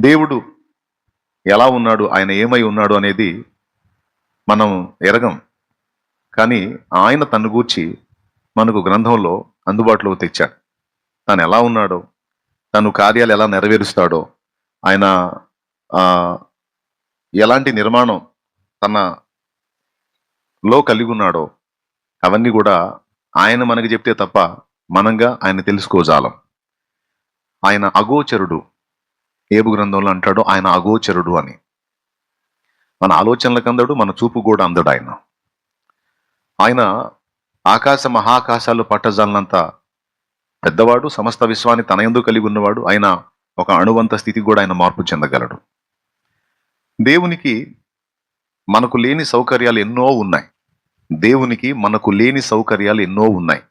దేవుడు ఎలా ఉన్నాడు ఆయన ఏమై ఉన్నాడు అనేది మనం ఎరగం. కానీ ఆయన తను గూర్చి మనకు గ్రంథంలో అందుబాటులో తెచ్చాడు. తను ఎలా ఉన్నాడో తను కార్యాలు ఎలా నెరవేరుస్తాడో ఆయన ఎలాంటి నిర్మాణం తన లో కలిగి ఉన్నాడో అవన్నీ కూడా ఆయన మనకి చెప్తే తప్ప మనంగా ఆయన తెలుసుకోజాలం. ఆయన అగోచరుడు. ఏబు గ్రంథంలో అంటాడు ఆయన అగోచరుడు అని. మన ఆలోచనలకు అందడు మన చూపు కూడా అందడు ఆయన. ఆయన ఆకాశ మహాకాశాలు పట్టజాలనంత పెద్దవాడు సమస్త విశ్వాన్ని తన ఎందు కలిగి ఉన్నవాడు ఆయన ఒక అణువంత స్థితి కూడా ఆయన మార్పు చెందగలడు. దేవునికి మనకు లేని సౌకర్యాలు ఎన్నో ఉన్నాయి. దేవునికి మనకు లేని సౌకర్యాలు ఎన్నో ఉన్నాయి.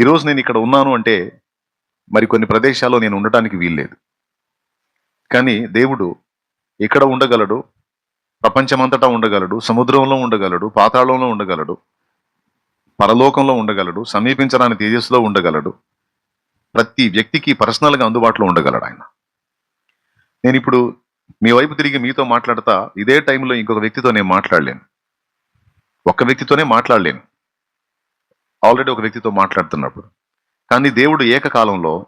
ఈరోజు నేను ఇక్కడ ఉన్నాను అంటే మరి కొన్ని ప్రదేశాల్లో నేను ఉండటానికి వీల్లేదు. కానీ దేవుడు ఇక్కడ ఉండగలడు? ప్రపంచమంతటా ఉండగలడు? సముద్రంలో ఉండగలడు? పాతాళంలో ఉండగలడు? పరలోకంలో ఉండగలడు? సమీపించడానికి తేజస్సులో ఉండగలడు? ప్రతి వ్యక్తికి పర్సనల్గా అందుబాటులో ఉండగలడు ఆయన. నేను ఇప్పుడు మీ వైపు తిరిగి మీతో మాట్లాడతా ఇదే టైంలో ఇంకొక వ్యక్తితో నేను మాట్లాడలేను. ఒక్క వ్యక్తితోనే మాట్లాడలేను. ఆల్రెడీ ఒక వ్యక్తితో మాట్లాడుతున్నప్పుడు. కానీ దేవుడు ఏకకాలంలో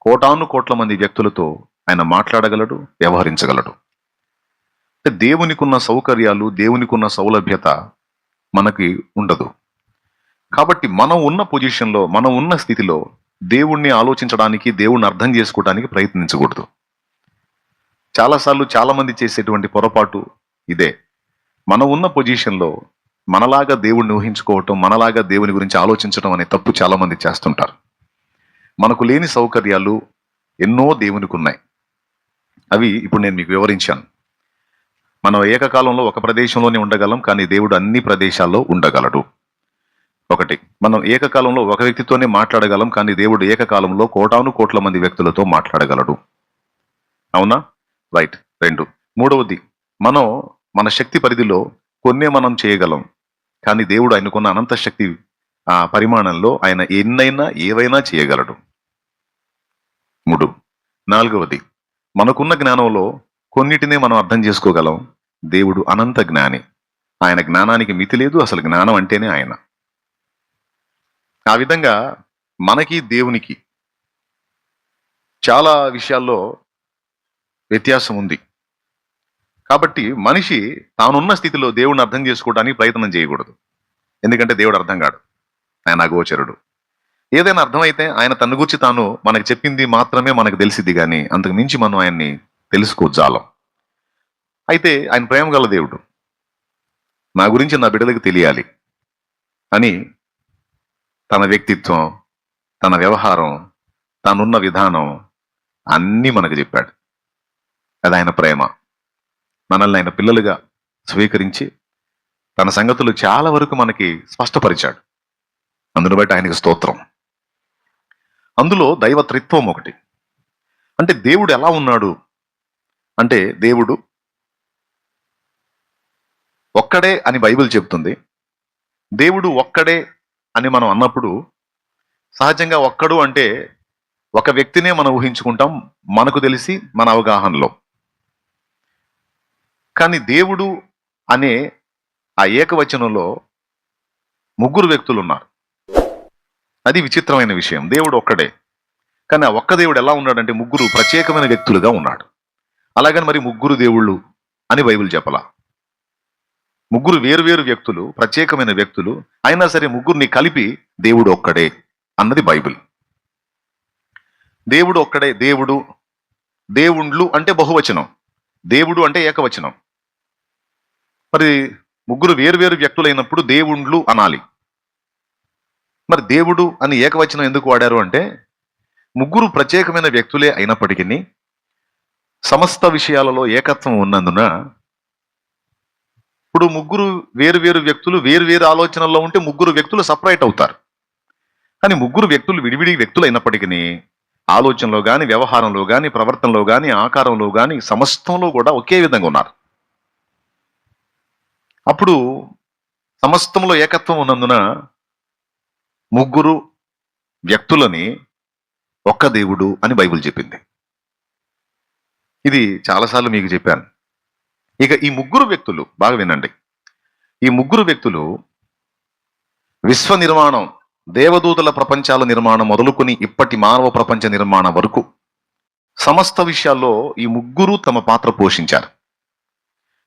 కోటాను కోట్ల మంది వ్యక్తులతో ఆయన మాట్లాడగలడు వ్యవహరించగలడు. అంటే దేవునికున్న సౌకర్యాలు దేవునికున్న సౌలభ్యత మనకి ఉండదు. కాబట్టి మనం ఉన్న పొజిషన్లో మనం ఉన్న స్థితిలో దేవుణ్ణి ఆలోచించడానికి దేవుణ్ణి అర్థం చేసుకోవడానికి ప్రయత్నించకూడదు. చాలాసార్లు చాలా మంది చేసేటువంటి పొరపాటు ఇదే. మనం ఉన్న పొజిషన్లో మనలాగా దేవుణ్ణి ఊహించుకోవటం మనలాగా దేవుని గురించి ఆలోచించడం అనే తప్పు చాలామంది చేస్తుంటారు. మనకు లేని సౌకర్యాలు ఎన్నో దేవునికి ఉన్నాయి అవి ఇప్పుడు నేను మీకు వివరించాను. మనం ఏకకాలంలో ఒక ప్రదేశంలోనే ఉండగలం కానీ దేవుడు అన్ని ప్రదేశాల్లో ఉండగలడు. ఒకటి మనం ఏకకాలంలో ఒక వ్యక్తితోనే మాట్లాడగలం కానీ దేవుడు ఏకకాలంలో కోటాను కోట్ల మంది వ్యక్తులతో మాట్లాడగలడు. అవునా? రైట్. రెండు మూడవది మనం మన శక్తి పరిధిలో కొన్నే మనం చేయగలం కానీ దేవుడు ఆయనకున్న అనంత శక్తి ఆ పరిమాణంలో ఆయన ఎన్నైనా ఏవైనా చేయగలడు. మూడు నాలుగవది మనకున్న జ్ఞానంలో కొన్నిటినే మనం అర్థం చేసుకోగలం. దేవుడు అనంత జ్ఞాని. ఆయన జ్ఞానానికి మితి లేదు అసలు జ్ఞానం అంటేనే ఆయన. ఆ విధంగా మనకి దేవునికి చాలా విషయాల్లో వ్యత్యాసం ఉంది. కాబట్టి మనిషి తానున్న స్థితిలో దేవుడిని అర్థం చేసుకోవడానికి ప్రయత్నం చేయకూడదు. ఎందుకంటే దేవుడు అర్థం కాడు. ఆయన అగోచరుడు ఏదైనా అర్థమైతే ఆయన తన గురించి తాను మనకు చెప్పింది మాత్రమే మనకు తెలిసింది కానీ అంతకు మించి మనం ఆయన్ని తెలుసుకోజాలం. అయితే ఆయన ప్రేమ గల దేవుడు. నా గురించి నా బిడ్డలకు తెలియాలి అని తన వ్యక్తిత్వం తన వ్యవహారం తనున్న విధానం అన్నీ మనకు చెప్పాడు. అది ఆయన ప్రేమ. మనల్ని ఆయన పిల్లలుగా స్వీకరించి తన సంగతులు చాలా వరకు మనకి స్పష్టపరిచాడు. అందును బట్టి ఆయనకి స్తోత్రం. అందులో దైవత్రిత్వం ఒకటి. అంటే దేవుడు ఎలా ఉన్నాడు? అంటే దేవుడు ఒక్కడే అని బైబిల్ చెప్తుంది దేవుడు ఒక్కడే అని మనం అన్నప్పుడు సహజంగా ఒక్కడు అంటే ఒక వ్యక్తినే మనం ఊహించుకుంటాం మనకు తెలిసి మన అవగాహనలో. కానీ దేవుడు అనే ఆ ఏకవచనంలో ముగ్గురు వ్యక్తులు ఉన్నారు అది విచిత్రమైన విషయం. దేవుడు ఒక్కడే. కానీ ఆ ఒక్క దేవుడు ఎలా ఉన్నాడంటే ముగ్గురు ప్రత్యేకమైన వ్యక్తులుగా ఉన్నాడు. అలాగని మరి ముగ్గురు దేవుళ్ళు అని బైబిల్ చెప్పలా. ముగ్గురు వేరువేరు వ్యక్తులు ప్రత్యేకమైన వ్యక్తులు అయినా సరే ముగ్గురిని కలిపి దేవుడు ఒక్కడే అన్నది బైబిల్. దేవుడు ఒక్కడే దేవుడు దేవుండ్లు అంటే బహువచనం. దేవుడు అంటే ఏకవచనం. మరి ముగ్గురు వేరువేరు వ్యక్తులైనప్పుడు దేవుండ్లు అనాలి. మరి దేవుడు అని ఏకవచనం ఎందుకు వాడారు అంటే ముగ్గురు ప్రత్యేకమైన వ్యక్తులే అయినప్పటికీ సమస్త విషయాలలో ఏకత్వం ఉన్నందున ఇప్పుడు ముగ్గురు వేరు వేరు వ్యక్తులు వేరు వేరు ఆలోచనల్లో ఉంటే ముగ్గురు వ్యక్తులు సపరేట్ అవుతారు. కానీ ముగ్గురు వ్యక్తులు విడివిడి వ్యక్తులు అయినప్పటికీ ఆలోచనలో కానీ వ్యవహారంలో కానీ ప్రవర్తనలో కానీ ఆకారంలో కానీ సమస్తంలో కూడా ఒకే విధంగా ఉన్నారు. అప్పుడు సమస్తంలో ఏకత్వం ఉన్నందున ముగ్గురు వ్యక్తులని ఒక్క దేవుడు అని బైబిల్ చెప్పింది. ఇది చాలాసార్లు మీకు చెప్పాను. ఇక ఈ ముగ్గురు వ్యక్తులు బాగా వినండి. ఈ ముగ్గురు వ్యక్తులు విశ్వ నిర్మాణం దేవదూతల ప్రపంచాల నిర్మాణం మొదలుకొని ఇప్పటి మానవ ప్రపంచ నిర్మాణం వరకు సమస్త విషయాల్లో ఈ ముగ్గురు తమ పాత్ర పోషించారు.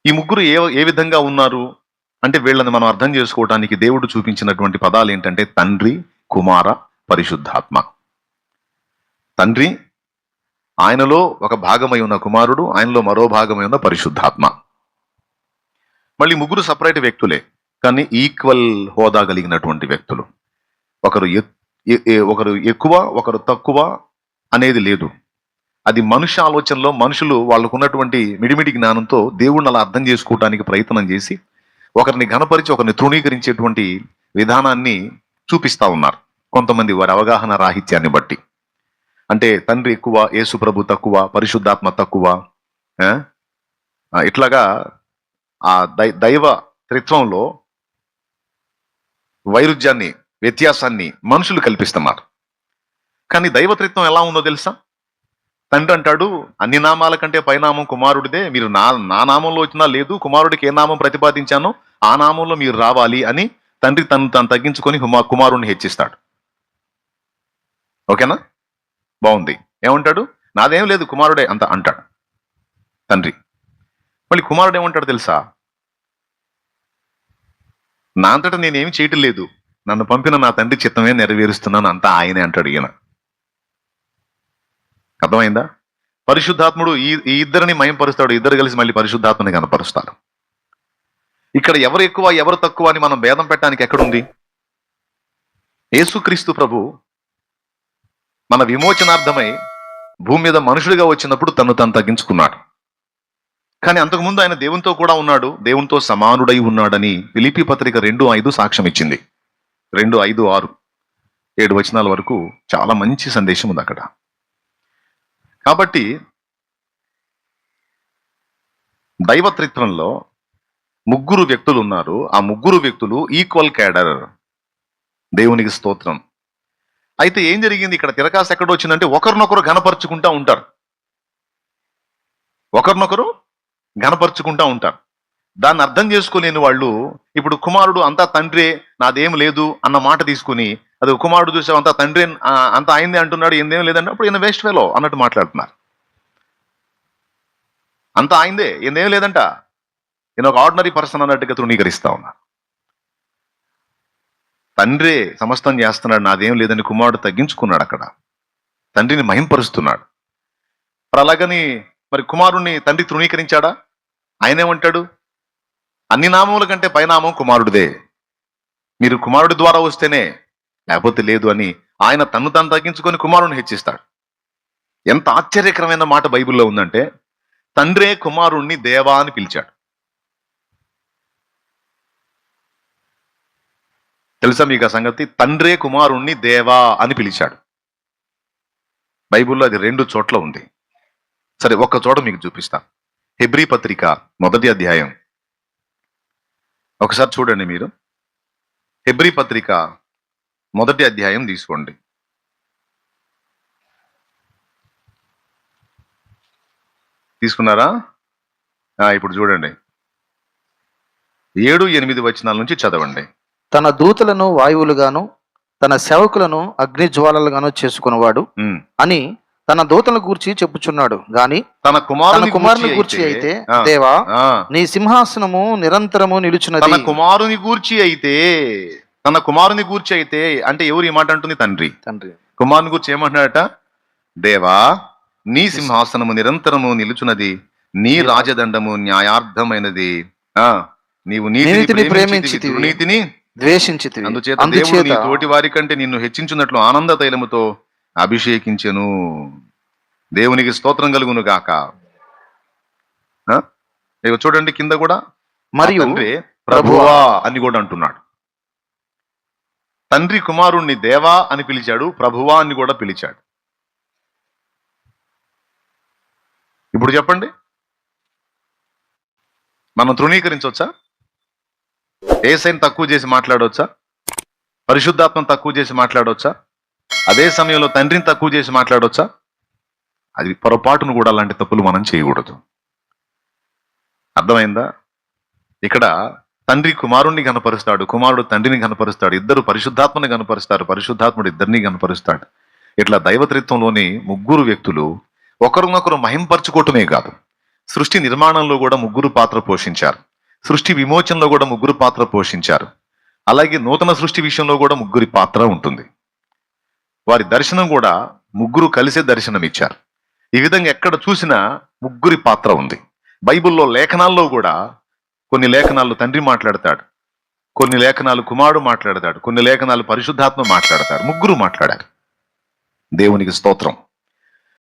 ఈ ముగ్గురు ఏ ఏ విధంగా ఉన్నారు? అంటే వీళ్ళని మనం అర్థం చేసుకోవడానికి దేవుడు చూపించినటువంటి పదాలు ఏంటంటే తండ్రి కుమార పరిశుద్ధాత్మ. తండ్రి ఆయనలో ఒక భాగమై ఉన్న కుమారుడు ఆయనలో మరో భాగమై ఉన్న పరిశుద్ధాత్మ. మళ్ళీ ముగ్గురు సపరేట్ వ్యక్తులే కానీ ఈక్వల్ హోదా కలిగినటువంటి వ్యక్తులు. ఒకరు ఒకరు ఎక్కువ ఒకరు తక్కువ అనేది లేదు. అది మనుష్య ఆలోచనలో మనుషులు వాళ్ళకు ఉన్నటువంటి మిడిమిడి జ్ఞానంతో దేవుణ్ణి అలా అర్థం చేసుకోవడానికి ప్రయత్నం చేసి ఒకరిని ఘనపరిచి ఒకరిని తృణీకరించేటువంటి విధానాన్ని చూపిస్తా ఉన్నారు. కొంతమంది వారి అవగాహన రాహిత్యాన్ని బట్టి. అంటే తండ్రి ఎక్కువ యేసు ప్రభు తక్కువ పరిశుద్ధాత్మ తక్కువ ఇట్లాగా ఆ దై- దైవ త్రిత్వంలో వైరుధ్యాన్ని వ్యత్యాసాన్ని మనుషులు కల్పిస్తున్నారు. కానీ దైవత్రిత్వం ఎలా ఉందో తెలుసా? తండ్రి అంటాడు అన్ని నామాల కంటే పైనామం కుమారుడిదే. మీరు నా నా నామంలో వచ్చినా లేదు కుమారుడికి ఏ నామం ప్రతిపాదించానో ఆ నామంలో మీరు రావాలి అని తండ్రి తను తను తగ్గించుకొని హుమా కుమారుడిని హెచ్చిస్తాడు. ఓకేనా? బాగుంది. ఏమంటాడు? నాదేం లేదు కుమారుడే అంత అంటాడు తండ్రి. మళ్ళీ కుమారుడు ఏమంటాడు తెలుసా? నా అంతటా నేనేమి చేయటం లేదు. నన్ను పంపిన నా తండ్రి చిత్తమే నెరవేరుస్తున్నాను అంతా ఆయనే అంటాడు ఈయన. అర్థమైందా? పరిశుద్ధాత్ముడు ఈ ఈ ఇద్దరిని మయంపరుస్తాడు ఇద్దరు కలిసి మళ్ళీ పరిశుద్ధాత్మని కనపరుస్తారు. ఇక్కడ ఎవరు ఎక్కువ ఎవరు తక్కువ అని మనం భేదం పెట్టడానికి ఎక్కడుంది? యేసుక్రీస్తు ప్రభు మన విమోచనార్థమై భూమి మీద మనుషుడిగా వచ్చినప్పుడు తను తను తగ్గించుకున్నాడు. కానీ అంతకుముందు ఆయన దేవునితో కూడా ఉన్నాడు దేవునితో సమానుడై ఉన్నాడని పిలిపి పత్రిక రెండు ఐదు సాక్ష్యం ఇచ్చింది. రెండు ఐదు ఆరు. ఏడు వచనాల వరకు చాలా మంచి సందేశం ఉంది అక్కడ. కాబట్టి దైవత్రిత్వంలో ముగ్గురు వ్యక్తులు ఉన్నారు. ఆ ముగ్గురు వ్యక్తులు ఈక్వల్ క్యాడర్. దేవునికి స్తోత్రం. అయితే ఏం జరిగింది? ఇక్కడ తిరకాసు ఎక్కడ వచ్చిందంటే ఒకరినొకరు ఘనపరుచుకుంటా ఉంటారు. ఒకరినొకరు ఘనపరుచుకుంటా ఉంటారు. దాన్ని అర్థం చేసుకోలేని వాళ్ళు ఇప్పుడు కుమారుడు అంతా తండ్రే నాదేం లేదు అన్న మాట తీసుకుని అది కుమారుడు చూసావు తండ్రి అంత అయింది అంటున్నాడు ఏందేం లేదంటే అప్పుడు ఈయన వేస్ట్ ఫెలో అన్నట్టు మాట్లాడుతున్నారు. అంత అయిందే ఏందేం లేదంట. నేను ఒక ఆర్డినరీ పర్సన్ అన్నట్టుగా తృణీకరిస్తా ఉన్నా తండ్రే సమస్తం చేస్తున్నాడు నాదేం లేదని కుమారుడు తగ్గించుకున్నాడు అక్కడ. తండ్రిని మహింపరుస్తున్నాడు. మరి అలాగని మరి కుమారుణ్ణి తండ్రి తృణీకరించాడా? ఆయనేమంటాడు? అన్ని నామముల కంటే పైనామం కుమారుడిదే. మీరు కుమారుడి ద్వారా వస్తేనే లేకపోతే లేదు అని ఆయన తను తాను తగ్గించుకొని కుమారుని హెచ్చిస్తాడు. ఎంత ఆశ్చర్యకరమైన మాట బైబిల్లో ఉందంటే తండ్రే కుమారుణ్ణి దేవా అని పిలిచాడు. తెలుసా మీకు ఆ సంగతి? తండ్రే కుమారుణ్ణి దేవా అని పిలిచాడు. బైబిల్లో అది రెండు చోట్ల ఉంది. సరే ఒక్క చోట మీకు చూపిస్తా. హెబ్రీ పత్రిక మొదటి అధ్యాయం. ఒకసారి చూడండి మీరు. హెబ్రీ పత్రిక మొదటి అధ్యాయం తీసుకోండి. తీసుకున్నారా? ఇప్పుడు చూడండి. ఏడు ఎనిమిది వచనాల నుంచి చదవండి. తన దూతలను వాయువులుగాను తన సేవకులను అగ్ని జ్వాలలుగాను చేసుకున్నవాడు. అని తన దూతల గూర్చి చెప్పుచున్నాడు. గాని తన తన కుమారుని కుమారుని గూర్చి అయితే దేవా నీ సింహాసనము నిరంతరము తన నిలుచున్నది కుమారుని గూర్చి అయితే తన కుమారుని గూర్చి అయితే అంటే ఎవరు ఈ మాట అంటుంది? తండ్రి. తండ్రి. కుమారుని గురించి ఏమంటున్నాడట? దేవా నీ సింహాసనము నిరంతరము నిలుచున్నది నీ రాజదండము న్యాయార్థమైనది. ఆ నీవు నీతిని నీతిని. దుర్నీతిని ద్వేషించితి అందుచేత దేవుడు నీ తోటి వారి కంటే నిన్ను హెచ్చించున్నట్లు ఆనంద తైలముతో అభిషేకించెను. దేవునికి స్తోత్రం కలుగును గాక చూడండి కింద కూడా. మరియు ప్రభువా అని కూడా అంటున్నాడు. తండ్రి కుమారుణ్ణి దేవా అని పిలిచాడు ప్రభువా అని కూడా పిలిచాడు. ఇప్పుడు చెప్పండి. మనం తృణీకరించవచ్చా ఏసైని తక్కువ చేసి మాట్లాడవచ్చా పరిశుద్ధాత్మను తక్కువ చేసి మాట్లాడవచ్చా అదే సమయంలో తండ్రిని తక్కువ చేసి మాట్లాడవచ్చా అది పొరపాటును కూడా అలాంటి తప్పులు మనం చేయకూడదు. అర్థమైందా? ఇక్కడ తండ్రి కుమారుణ్ణి కనపరుస్తాడు కుమారుడు తండ్రిని కనపరుస్తాడు ఇద్దరు పరిశుద్ధాత్మని కనపరుస్తారు పరిశుద్ధాత్ముడు ఇద్దరిని కనపరుస్తాడు ఇట్లా దైవత్రిత్వంలోని ముగ్గురు వ్యక్తులు ఒకరినొకరు మహింపరచుకోవటమే కాదు సృష్టి నిర్మాణంలో కూడా ముగ్గురు పాత్ర పోషించారు సృష్టి విమోచనలో కూడా ముగ్గురు పాత్ర పోషించారు అలాగే నూతన సృష్టి విషయంలో కూడా ముగ్గురి పాత్ర ఉంటుంది. వారి దర్శనం కూడా ముగ్గురు కలిసే దర్శనం ఇచ్చారు. ఈ విధంగా ఎక్కడ చూసినా ముగ్గురి పాత్ర ఉంది. బైబిల్లో లేఖనాల్లో కూడా కొన్ని లేఖనాలు తండ్రి మాట్లాడతాడు. కొన్ని లేఖనాలు కుమారుడు మాట్లాడతాడు. కొన్ని లేఖనాలు పరిశుద్ధాత్మ మాట్లాడతాడు. ముగ్గురు మాట్లాడారు. దేవునికి స్తోత్రం.